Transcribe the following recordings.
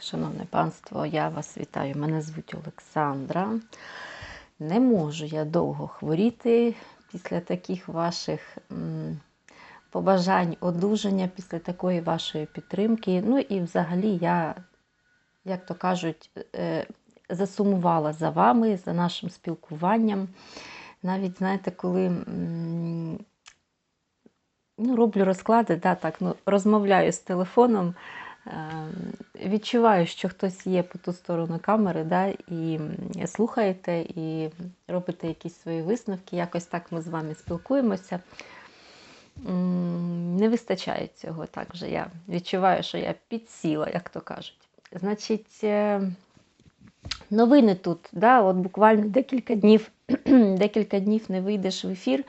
Шановне панство, я вас вітаю. Мене звуть Олександра. Не можу я довго хворіти після таких ваших побажань одужання, після такої вашої підтримки. Ну і взагалі я, як то кажуть, е, засумувала за вами, за нашим спілкуванням. Навіть, знаєте, коли ну, роблю розклади, да, так, ну, розмовляю з телефоном. Ем, Відчуваю, що хтось є по ту сторону камери, да, і слухаєте, і робите якісь свої висновки. Якось так ми з вами спілкуємося. Не вистачає цього так вже. Я відчуваю, що я підсіла, як то кажуть. Значить, е, новини тут, да, от буквально декілька днів, декілька днів не вийдеш в ефір.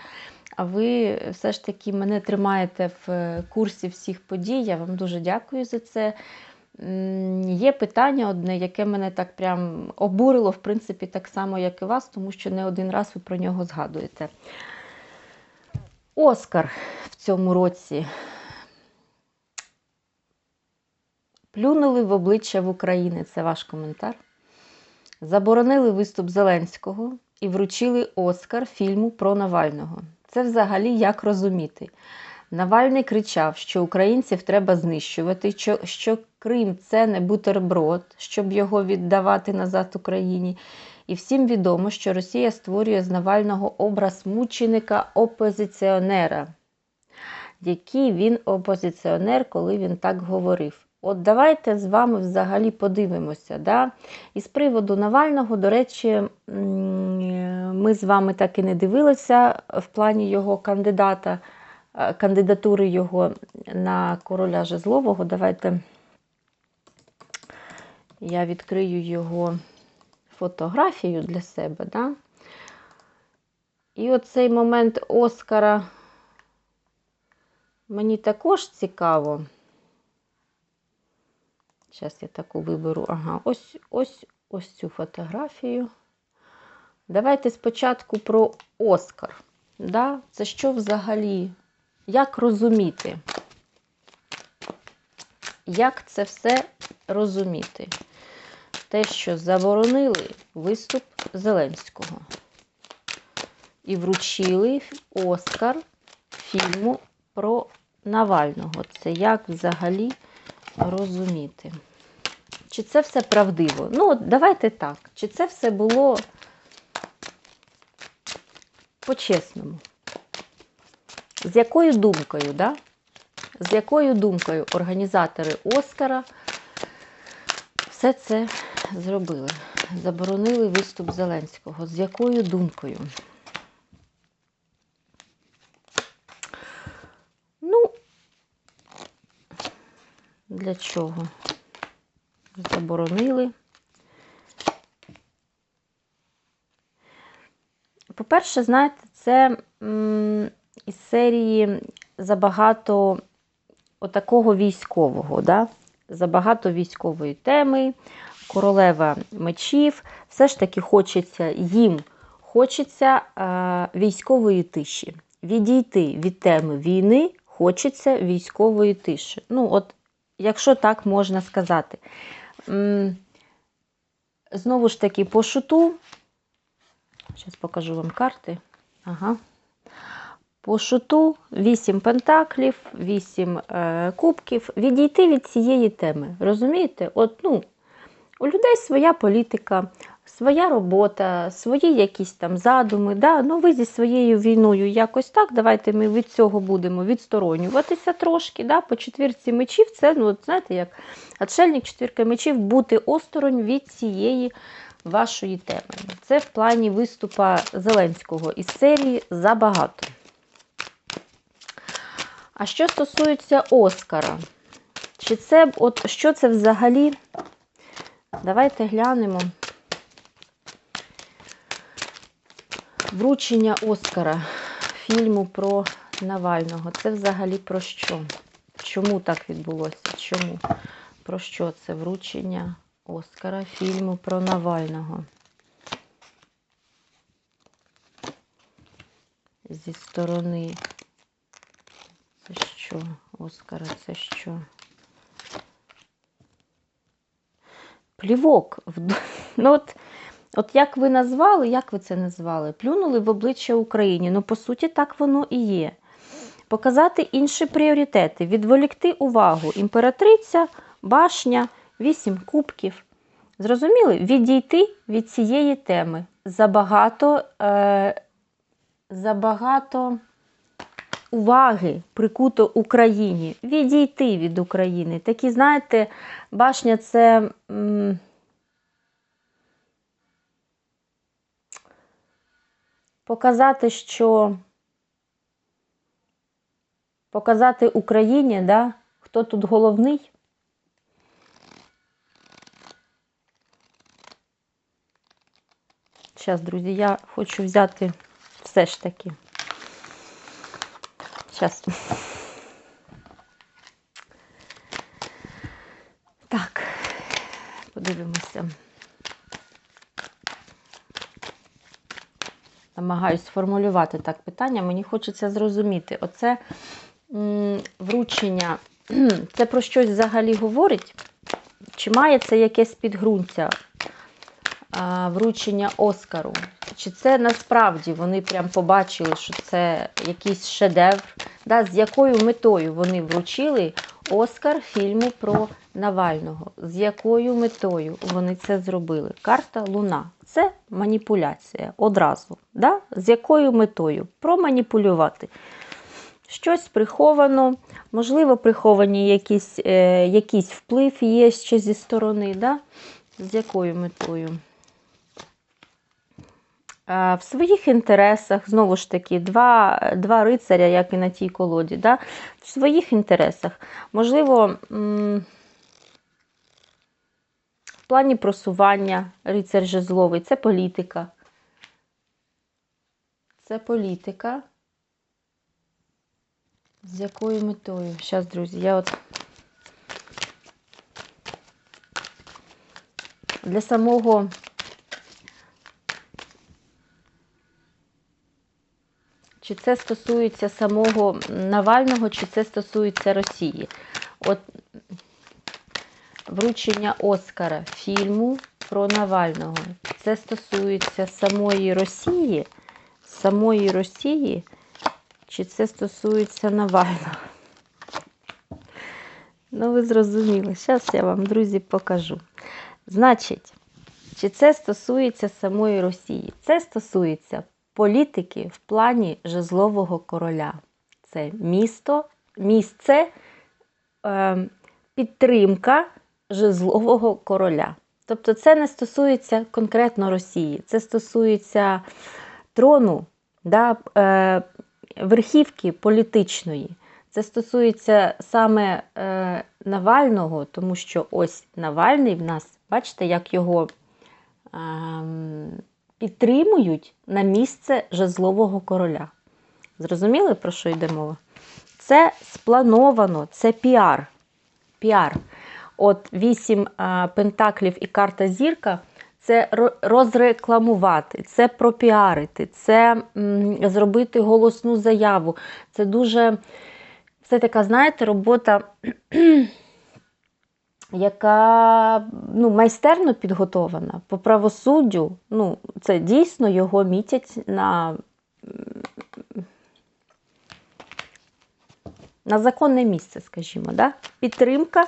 А ви все ж таки мене тримаєте в курсі всіх подій. Я вам дуже дякую за це. Є питання одне, яке мене так прям обурило, в принципі, так само, як і вас, тому що не один раз ви про нього згадуєте. Оскар в цьому році плюнули в обличчя в Україні. Це ваш коментар. Заборонили виступ Зеленського і вручили Оскар фільму про Навального. Це взагалі як розуміти? Навальний кричав, що українців треба знищувати, що, що Крим це не бутерброд, щоб його віддавати назад Україні. І всім відомо, що Росія створює з Навального образ мученика опозиціонера. Який він опозиціонер, коли він так говорив. От давайте з вами взагалі подивимося. Да? І з приводу Навального, до речі, ми з вами так і не дивилися в плані його кандидата, е, кандидатури його на короля Жезлового. Давайте я відкрию його фотографію для себе. Да? І оцей момент Оскара мені також цікаво. Зараз я таку виберу. Ага, ось ось ось цю фотографію. Давайте спочатку про Оскар. Да? Це що взагалі? Як розуміти? Як це все розуміти? Те, що заборонили виступ Зеленського і вручили Оскар фільму про Навального. Це як взагалі розуміти? Чи це все правдиво? Ну, от давайте так. Чи це все було по-чесному? З якою думкою, да? З якою думкою організатори Оскара все це зробили? Заборонили виступ Зеленського. З якою думкою? Ну, для чого? Заборонили. По-перше, знаєте, це із серії забагато отакого військового, да? забагато військової теми, королева мечів. Все ж таки хочеться їм хочеться е, військової тиші. Відійти від теми війни хочеться військової тиші. Ну, от, якщо так можна сказати. Знову ж таки, по шуту. Зараз покажу вам карти. Ага. По шуту 8 пентаклів, 8 е, кубків. Відійти від цієї теми. Розумієте? От, ну, у людей своя політика, своя робота, свої якісь там задуми. Да? Ну, ви зі своєю війною якось так. Давайте ми від цього будемо відсторонюватися трошки. Да? По четвірці мечів це, ну, знаєте, як отшельник четвірка мечів, бути осторонь від цієї вашої теми. Це в плані виступа Зеленського із серії забагато. А що стосується Оскара, чи це, от що це взагалі? Давайте глянемо. Вручення Оскара фільму про Навального. Це взагалі про що? Чому так відбулося? Чому? Про що це вручення Оскара фільму про Навального? Зі сторони. Це що? Оскара, це що? плівок. Ну, от, от як ви назвали, як ви це назвали? Плюнули в обличчя Україні. Ну, по суті, так воно і є. Показати інші пріоритети, відволікти увагу. Імператриця, башня, вісім кубків. Зрозуміли? Відійти від цієї теми. Забагато, е, забагато уваги прикуто Україні. Відійти від України. Такі, знаєте, башня це. м, Показати, що показати Україні, да, хто тут головний. Зараз, друзі, я хочу взяти все ж таки. Зараз. Так, подивимося. Намагаюсь сформулювати так питання. Мені хочеться зрозуміти. Оце вручення, це про щось взагалі говорить? Чи має це якесь підґрунтя? вручення Оскару. Чи це насправді вони прям побачили, що це якийсь шедевр? Да, з якою метою вони вручили Оскар фільму про Навального? З якою метою вони це зробили? Карта Луна. Це маніпуляція одразу. Да? З якою метою? Проманіпулювати. Щось приховано, можливо, приховані якісь, е, якийсь вплив є ще зі сторони. Да? З якою метою? Е, В своїх інтересах, знову ж таки, два, два рицаря, як і на тій колоді, да? в своїх інтересах. Можливо, м, плані просування рицар жезловий це політика. Це політика. З якою метою? Зараз, друзі, я от для самого Чи це стосується самого Навального, чи це стосується Росії? От вручення Оскара фільму про Навального. Це стосується самої Росії, самої Росії, чи це стосується Навального? Ну, ви зрозуміли. Зараз я вам, друзі, покажу. Значить, чи це стосується самої Росії? Це стосується політики в плані жезлового короля. Це місто, місце, е, підтримка жезлового короля. Тобто це не стосується конкретно Росії, це стосується трону, да, е, верхівки політичної. Це стосується саме е, Навального, тому що ось Навальний в нас, бачите, як його ем, підтримують на місце жезлового короля. Зрозуміли, про що йде мова? Це сплановано, це піар. Піар. От вісім пентаклів і карта зірка це розрекламувати, це пропіарити, це зробити голосну заяву. Це дуже, це така, знаєте, робота, яка ну, майстерно підготована по правосуддю. Ну, це дійсно його мітять на, на законне місце, скажімо. Да? Підтримка,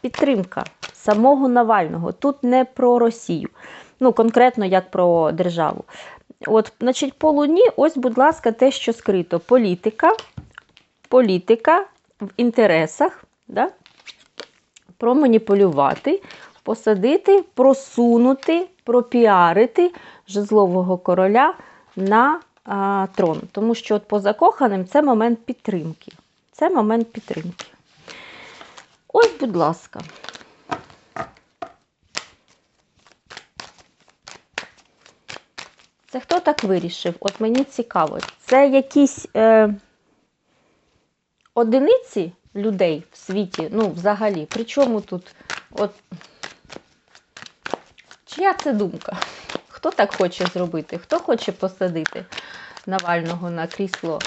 підтримка самого Навального. Тут не про Росію. Ну, конкретно як про державу. От, значить, по Луні, ось, будь ласка, те, що скрито. Політика, політика в інтересах, да? проманіпулювати, посадити, просунути, пропіарити жезлового короля на а, трон. Тому що от по закоханим це момент підтримки. Це момент підтримки. Ось, будь ласка. Це хто так вирішив? От мені цікаво. Це якісь е, одиниці людей в світі, ну, взагалі. Причому тут, от, чия це думка? Хто так хоче зробити? Хто хоче посадити Навального на крісло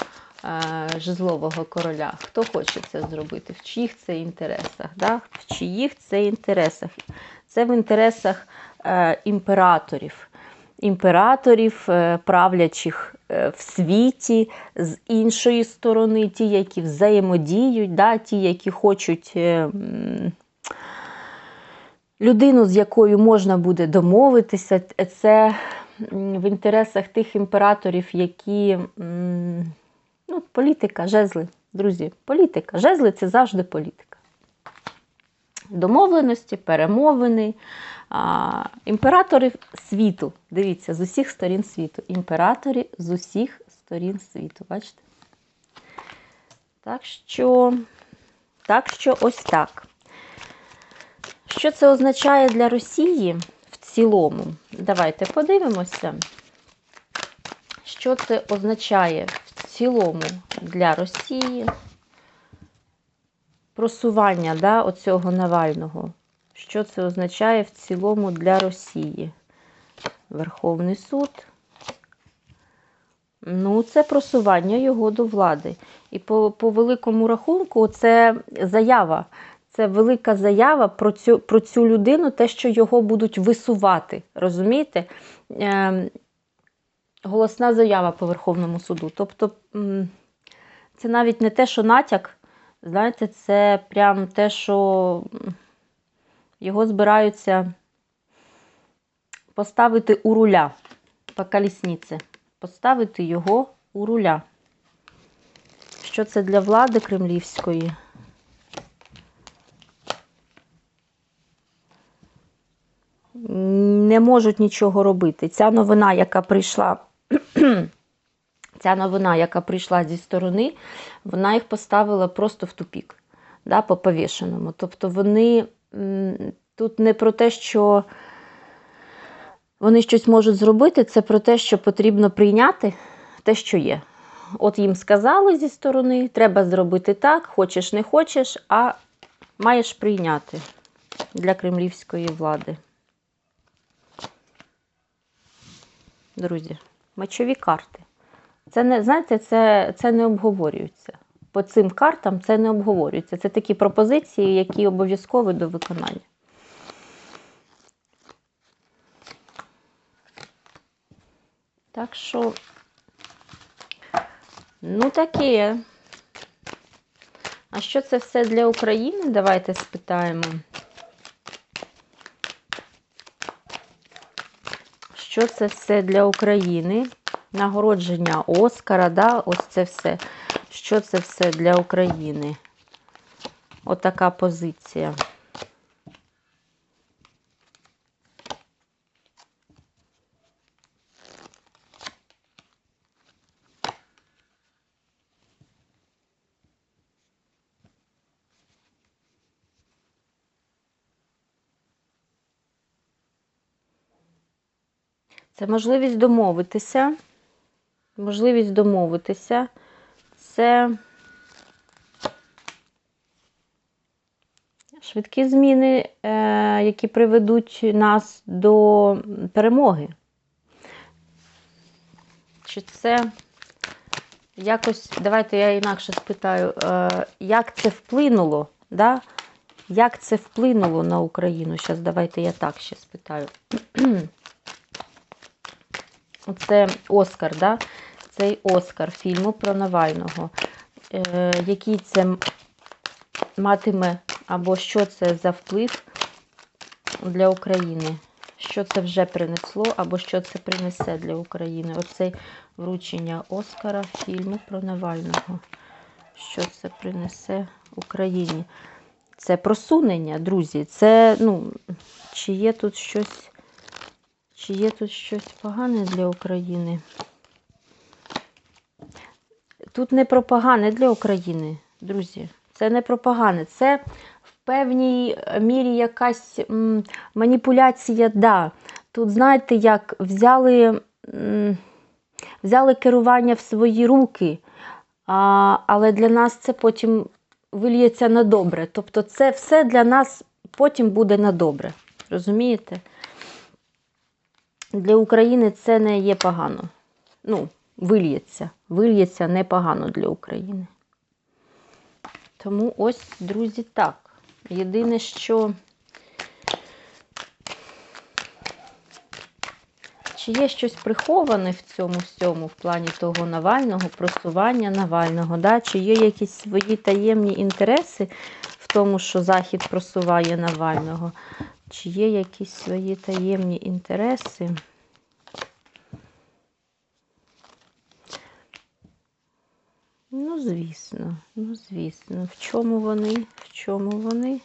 жезлового короля? Хто хоче це зробити? В чиїх це інтересах? Да? В чиїх це інтересах? Це в інтересах е, імператорів, імператорів, е, правлячих е, в світі, з іншої сторони, ті, які взаємодіють, да, ті, які хочуть. е, Людину, з якою можна буде домовитися, це в інтересах тих імператорів, які ну, політика, жезли, друзі, політика. Жезли це завжди політика. Домовленості, перемовини. А, імператори світу. Дивіться, з усіх сторін світу. Імператори з усіх сторін світу. Бачите? Так що, так що ось так. Що це означає для Росії в цілому? Давайте подивимося, що це означає в цілому для Росії. Просування да, оцього Навального. Що це означає в цілому для Росії? Верховний суд. Ну, це просування його до влади. І по, по великому рахунку, це заява. Це велика заява про цю, про цю людину, те, що його будуть висувати. Розумієте? Е, голосна заява по Верховному суду. Тобто, це навіть не те, що натяк, знаєте, це прям те, що його збираються поставити у руля по колісниці. Поставити його у руля. Що це для влади кремлівської? не можуть нічого робити. Ця новина, яка прийшла, ця новина, яка прийшла зі сторони, вона їх поставила просто в тупік, да, по повішеному. Тобто вони тут не про те, що вони щось можуть зробити, це про те, що потрібно прийняти те, що є. От їм сказали зі сторони, треба зробити так, хочеш, не хочеш, а маєш прийняти для кремлівської влади. Друзі, мечові карти. Це не, знаєте, це, це не обговорюється. По цим картам це не обговорюється. Це такі пропозиції, які обов'язкові до виконання. Так що, ну таке. А що це все для України? Давайте спитаємо. Що це все для України? Нагородження Оскара, да? ось це все. Що це все для України? Отака позиція. Це можливість домовитися. Можливість домовитися. Це швидкі зміни, е, які приведуть нас до перемоги. Чи це якось, давайте я інакше спитаю, е, як це вплинуло, да? як це вплинуло на Україну? Зараз давайте я так ще спитаю. Це Оскар, да? цей Оскар фільму про Навального. Е, Який це матиме, або що це за вплив для України? Що це вже принесло, або що це принесе для України? Оце вручення Оскара фільму про Навального. Що це принесе Україні? Це просунення, друзі. Це, ну, чи є тут щось. Чи є тут щось погане для України? Тут не про погане для України, друзі. Це не про погане. Це в певній мірі якась м, маніпуляція, да. Тут, знаєте, як взяли, м, взяли керування в свої руки, а, але для нас це потім вильється на добре. Тобто, це все для нас потім буде на добре. Розумієте? для України це не є погано. Ну, вильється. Вильється непогано для України. Тому ось, друзі, так. Єдине, що. Чи є щось приховане в цьому всьому, в плані того Навального, просування Навального? Да? Чи є якісь свої таємні інтереси в тому, що Захід просуває Навального? Чи є якісь свої таємні інтереси? Ну, звісно, ну, звісно. В чому вони? В чому вони?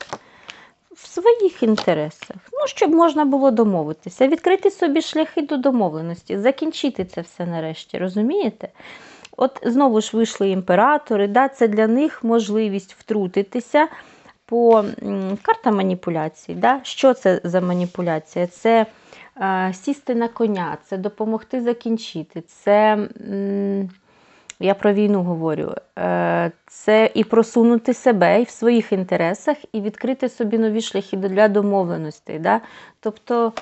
В своїх інтересах. Ну, щоб можна було домовитися, відкрити собі шляхи до домовленості, закінчити це все нарешті, розумієте? От знову ж вийшли імператори, да, це для них можливість втрутитися по карта маніпуляцій. Да? Що це за маніпуляція? Це е, сісти на коня, це допомогти закінчити, це. м, я про війну говорю. Е, Це і просунути себе і в своїх інтересах, і відкрити собі нові шляхи для домовленостей. Да? Тобто.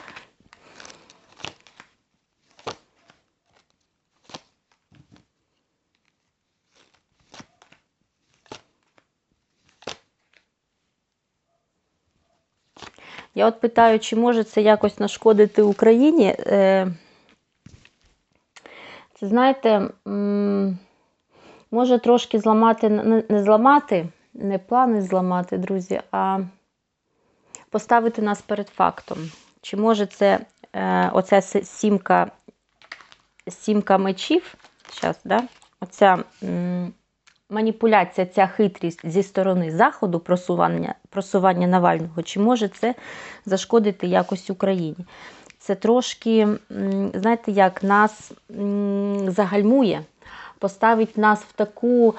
Я от питаю, чи може це якось нашкодити Україні? Е, Це знаєте, може трошки зламати, не зламати, не плани зламати, друзі, а поставити нас перед фактом. Чи може це е, оця сімка, сімка мечів, зараз, да? оця маніпуляція, ця хитрість зі сторони Заходу, просування, просування Навального, чи може це зашкодити якось Україні? Це трошки, знаєте, як нас загальмує, поставить нас в таку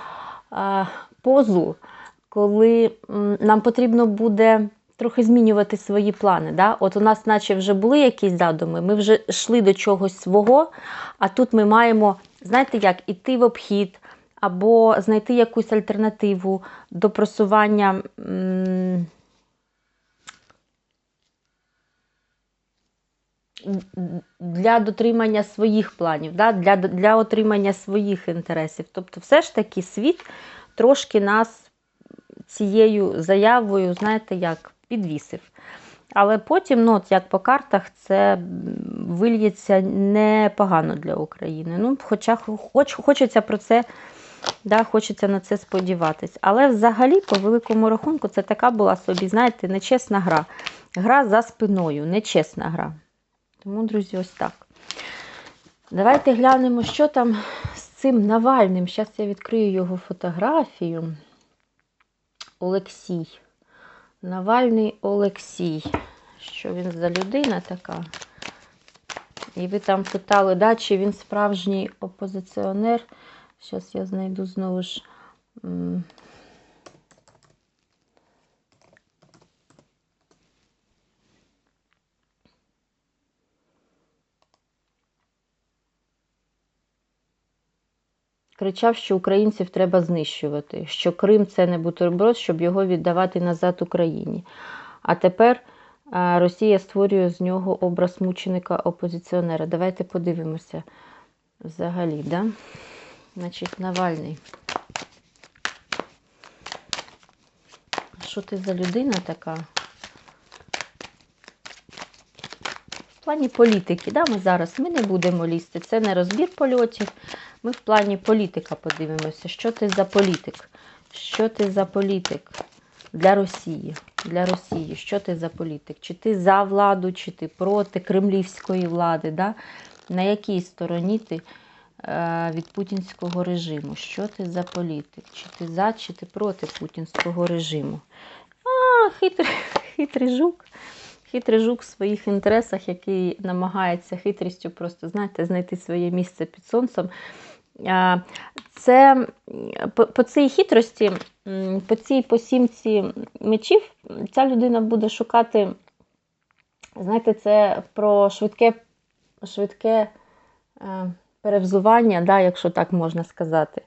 е, позу, коли нам потрібно буде трохи змінювати свої плани. Да? От у нас, наче вже були якісь задуми, ми вже йшли до чогось свого, а тут ми маємо, знаєте, як іти в обхід. Або знайти якусь альтернативу до просування для дотримання своїх планів, да? для, для отримання своїх інтересів. Тобто, все ж таки світ трошки нас цією заявою, знаєте, як підвісив. Але потім, ну, от як по картах, це вильється непогано для України. Ну, Хоча хоч, хочеться про це, да, хочеться на це сподіватись. Але взагалі, по великому рахунку, це така була собі, знаєте, нечесна гра. Гра за спиною, нечесна гра. Тому, друзі, ось так. Давайте глянемо, що там з цим Навальним. Зараз я відкрию його фотографію. Олексій. Навальний Олексій. Що він за людина така? І ви там питали, да, чи він справжній опозиціонер. Зараз я знайду знову ж. кричав, що українців треба знищувати, що Крим це не бутерброд, щоб його віддавати назад Україні. А тепер Росія створює з нього образ мученика опозиціонера. Давайте подивимося взагалі, да? Значить, Навальний. Що ти за людина така? В плані політики, да, ми зараз ми не будемо лізти. Це не розбір польотів. Ми в плані політика подивимося. Що ти за політик? Що ти за політик для Росії? Для Росії, що ти за політик? Чи ти за владу, чи ти проти кремлівської влади? Да? На якій стороні ти від путінського режиму? Що ти за політик? Чи ти за, чи ти проти путінського режиму? А, хитрий, хитрий жук. Хитрий жук в своїх інтересах, який намагається хитрістю просто, знаєте, знайти своє місце під сонцем. Це по, по цій хитрості, по цій посімці мечів, ця людина буде шукати, знаєте, це про швидке, швидке е, перевзування, да, якщо так можна сказати.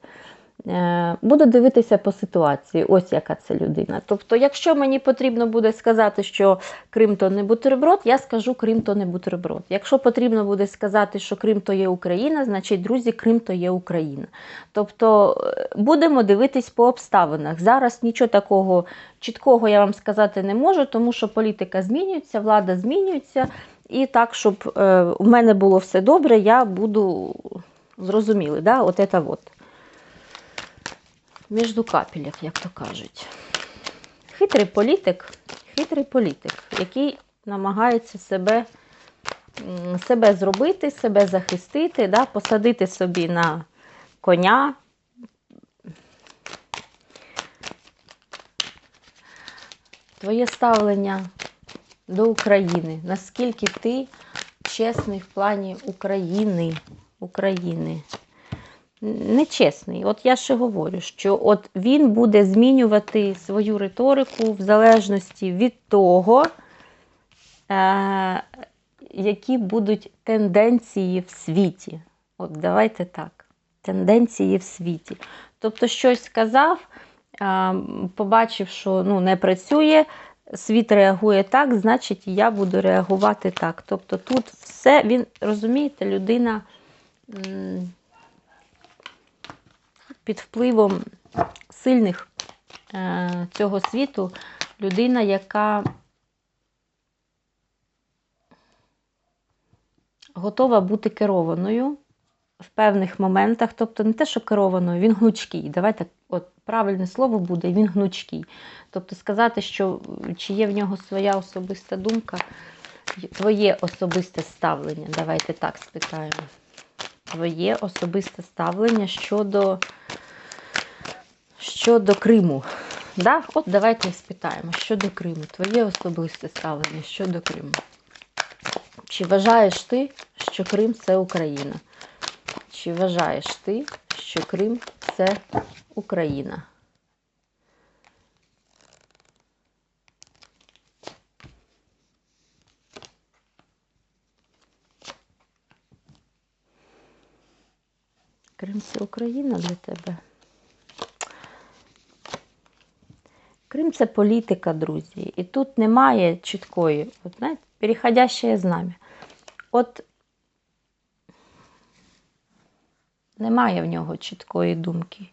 Е, Буду дивитися по ситуації, ось яка це людина. Тобто, якщо мені потрібно буде сказати, що Крим то не бутерброд, я скажу Крим то не бутерброд. Якщо потрібно буде сказати, що Крим то є Україна, значить, друзі, Крим то є Україна. Тобто е, будемо дивитись по обставинах. Зараз нічого такого чіткого я вам сказати не можу, тому що політика змінюється, влада змінюється. І так, щоб е, у мене було все добре, я буду зрозуміли, да? от це от. Між капелів, як то кажуть. Хитрий політик, хитрий політик, який намагається себе, себе зробити, себе захистити, да? посадити собі на коня. Твоє ставлення до України. Наскільки ти чесний в плані України. України. Нечесний. От я ще говорю, що от він буде змінювати свою риторику в залежності від того, е- які будуть тенденції в світі. От давайте так. Тенденції в світі. Тобто, щось сказав, е- побачив, що ну, не працює, світ реагує так, значить, я буду реагувати так. Тобто тут все, він, розумієте, людина під впливом сильних е, цього світу, людина, яка готова бути керованою в певних моментах, тобто не те, що керованою, він гнучкий. Давайте от правильне слово буде, він гнучкий. Тобто сказати, що чи є в нього своя особиста думка, твоє особисте ставлення. Давайте так спитаємо. Твоє особисте ставлення щодо, щодо Криму. Да? От давайте спитаємо, щодо Криму. Твоє особисте ставлення щодо Криму. Чи вважаєш ти, що Крим це Україна? Чи вважаєш ти, що Крим це? Крим це Україна для тебе. Крим це політика, друзі. І тут немає чіткої, от, знаєте, переходяще знам'я. От немає в нього чіткої думки.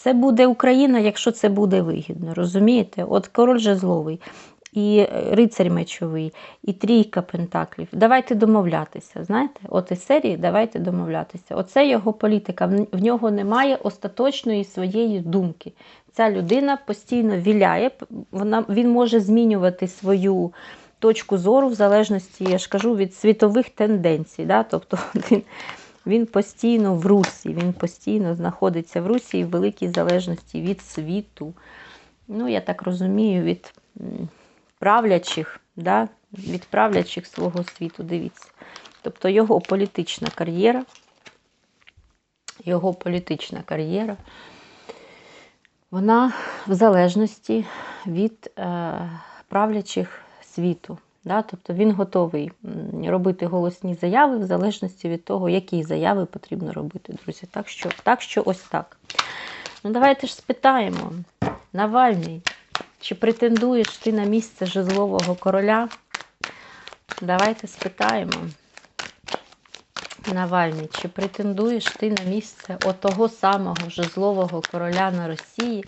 Це буде Україна, якщо це буде вигідно. Розумієте? От король жезловий, і рицарь мечовий, і трійка пентаклів. Давайте домовлятися. Знаєте, от із серії давайте домовлятися. Оце його політика. В нього немає остаточної своєї думки. Ця людина постійно віляє, вона, він може змінювати свою точку зору в залежності, я ж кажу, від світових тенденцій. Да? Тобто він, він постійно в русі, він постійно знаходиться в русі і в великій залежності від світу. Ну, я так розумію, від правлячих, да? від правлячих свого світу, дивіться. Тобто його політична кар'єра, його політична кар'єра, вона в залежності від е, правлячих світу. Да? Тобто він готовий робити голосні заяви в залежності від того, які заяви потрібно робити, друзі. Так що, так що ось так. Ну, давайте ж спитаємо, Навальний, чи претендуєш ти на місце жезлового короля? Давайте спитаємо. Навальний, чи претендуєш ти на місце отого самого жезлового короля на Росії,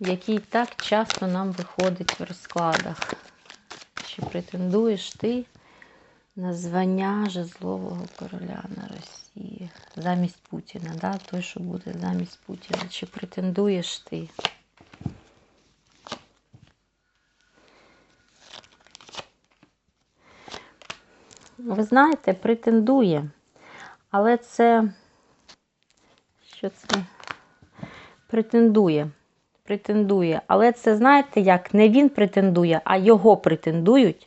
який так часто нам виходить в розкладах? Чи претендуєш ти на звання жезлового короля на Росії? Замість Путіна, да? той, що буде замість Путіна. Чи претендуєш ти? Ви знаєте, претендує, але це, що це? Претендує. Претендує. Але це, знаєте, як не він претендує, а його претендують.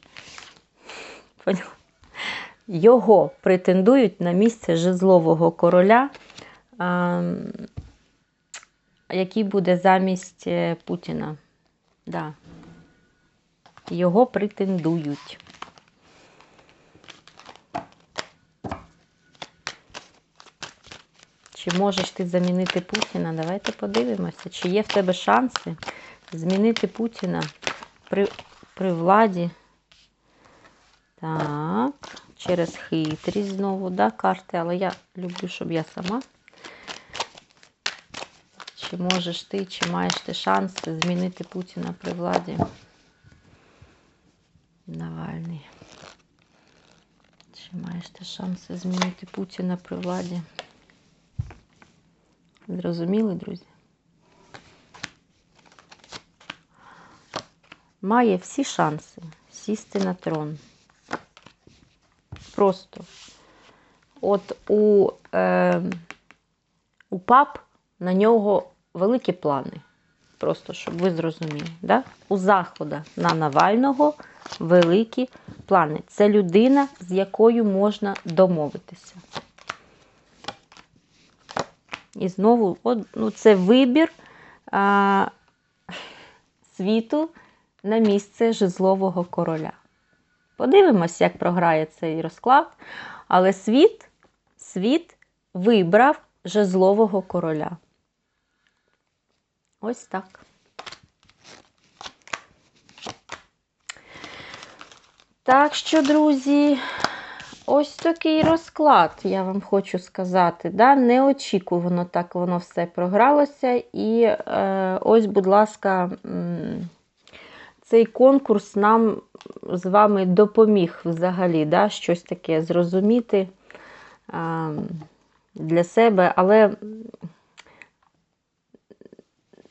Його претендують на місце жезлового короля, який буде замість е, Путіна. Да. Його претендують. Чи можеш ти замінити Путіна? Давайте подивимося, чи є в тебе шанси змінити Путіна при при владі. Так, через хитрість знову, да, карти, але я люблю, щоб я сама. Чи можеш ти, чи маєш ти шанс змінити Путіна при владі? Навальний. зменшити шанси змінити Путіна при владі. Зрозуміли, друзі? Має всі шанси сісти на трон. Просто. От у, е, у пап на нього великі плани. Просто щоб ви зрозуміли. Да? У Захода на Навального великі плани. Це людина, з якою можна домовитися. І знову, ну, це вибір а, світу на місце жезлового короля. Подивимось, як програє цей розклад. Але світ, світ вибрав жезлового короля. Ось так. Так що, друзі, ось такий розклад, я вам хочу сказати. Да? Неочікувано так воно все програлося. І е, ось, будь ласка, цей конкурс нам з вами допоміг взагалі да? щось таке зрозуміти е, для себе. Але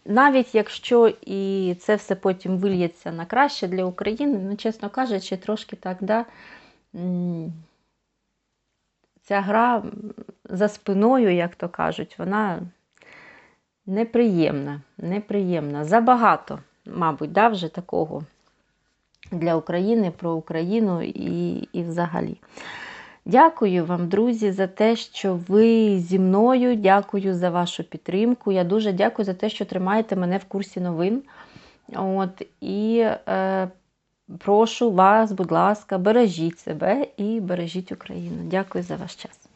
навіть якщо і це все потім вильється на краще для України, ну, чесно кажучи, трошки так, да, ця гра за спиною, як то кажуть, вона неприємна. неприємна. Забагато, мабуть, да, вже такого для України, про Україну і, і взагалі. Дякую вам, друзі, за те, що ви зі мною. Дякую за вашу підтримку. Я дуже дякую за те, що тримаєте мене в курсі новин. От, І е, прошу вас, будь ласка, бережіть себе і бережіть Україну. Дякую за ваш час.